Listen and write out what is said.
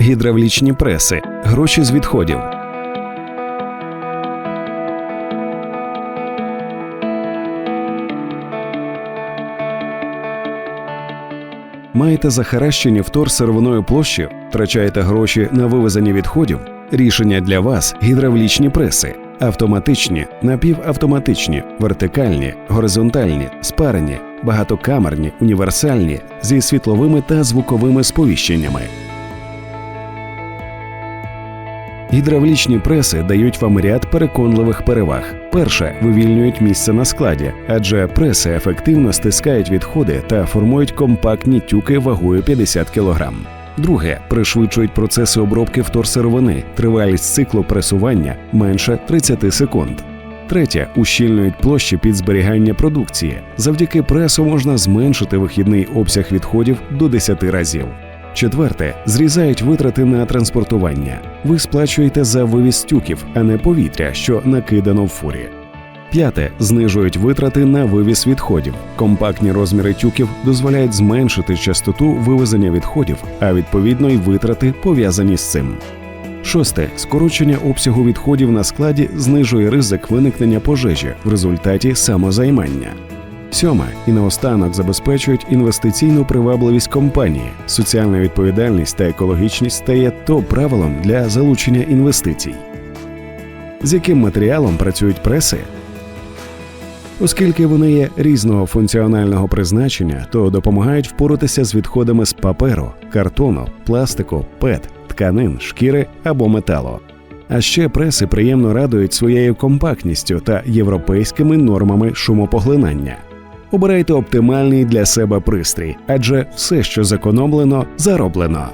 гідравлічні преси, гроші з відходів. Маєте захаращені вторсировиною площі, втрачаєте гроші на вивезення відходів. Рішення для вас гідравлічні преси, автоматичні, напівавтоматичні, вертикальні, горизонтальні, спарені, багатокамерні, універсальні зі світловими та звуковими сповіщеннями. Гідравлічні преси дають вам ряд переконливих переваг. Перше, вивільнюють місце на складі, адже преси ефективно стискають відходи та формують компактні тюки вагою 50 кг. Друге, пришвидшують процеси обробки вторсировини, тривалість циклу пресування менше 30 секунд. Третє ущільнюють площі під зберігання продукції. Завдяки пресу можна зменшити вихідний обсяг відходів до 10 разів. Четверте, зрізають витрати на транспортування. Ви сплачуєте за вивіз тюків, а не повітря, що накидано в фурі. П'яте знижують витрати на вивіз відходів. Компактні розміри тюків дозволяють зменшити частоту вивезення відходів, а відповідно й витрати пов'язані з цим. Шосте скорочення обсягу відходів на складі знижує ризик виникнення пожежі в результаті самозаймання. Сьоме і наостанок забезпечують інвестиційну привабливість компанії. Соціальна відповідальність та екологічність стає топ правилом для залучення інвестицій. З яким матеріалом працюють преси? Оскільки вони є різного функціонального призначення, то допомагають впоратися з відходами з паперу, картону, пластику, пет, тканин, шкіри або металу. А ще преси приємно радують своєю компактністю та європейськими нормами шумопоглинання. Обирайте оптимальний для себе пристрій, адже все, що зекономлено, зароблено.